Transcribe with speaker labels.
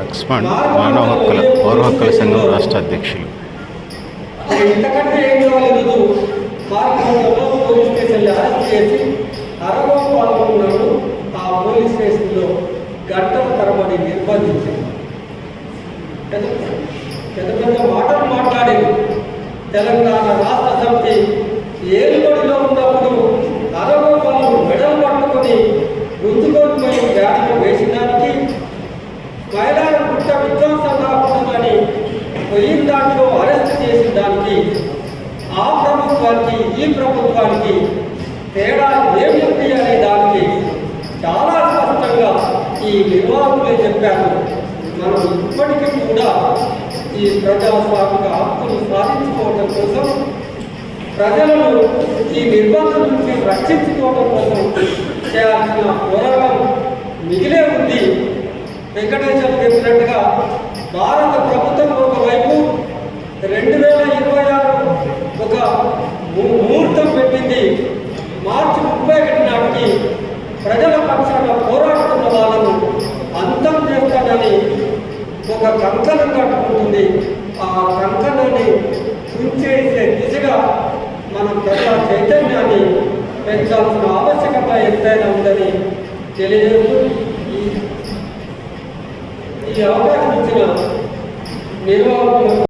Speaker 1: లక్ష్మణ్ మానవ హక్కుల పౌర హక్కుల సంఘం రాష్ట్ర అధ్యక్షులు.
Speaker 2: ఇంతకంటే ఏం పోలీస్ చేసి ఆ పోలీస్ స్టేషన్లో గంటల తరబడి నిర్బంధించింది పెద్ద పెద్ద మాటలు తెలంగాణ రాష్ట్ర సమితి ఏలుబడిలో ఉన్నప్పుడు అరవై వాళ్ళు మెడలు పట్టుకొని గుంజుకొని ఆ ప్రభుత్వానికి ఈ ప్రభుత్వానికి తేడా ఏమిటి అనే దానికి చాలా స్పష్టంగా ఈ నిర్వాహకులే చెప్పారు. మనం ఇప్పటికీ కూడా ఈ ప్రజాస్వామిక హక్కులు సాధించుకోవడం కోసం ప్రజలను ఈ నిర్బంధం నుంచి రక్షించుకోవడం కోసం చేయాల్సిన పోరాటం మిగిలే ఉంది. వెంకటేశ్వర చెప్పినట్టుగా భారత ప్రభుత్వం ఒకవైపు రెండు వేల ఇరవై ఒక ము- ముహూర్తం పెట్టింది. మార్చి ముప్పై ఒకటి నాటికి ప్రజల పక్షాన పోరాడుతున్న వాళ్ళను అంతం చేస్తానని ఒక కంకణం కట్టుకుంటుంది. ఆ కంకణాన్ని కుంచేసే దిశగా మనం ప్రజా చైతన్యాన్ని పెంచాల్సిన ఆవశ్యకత ఎంతైనా ఉందని తెలియజేస్తూ ఈ- ఈ అవకాశం ఇచ్చిన నిర్వాహకులకు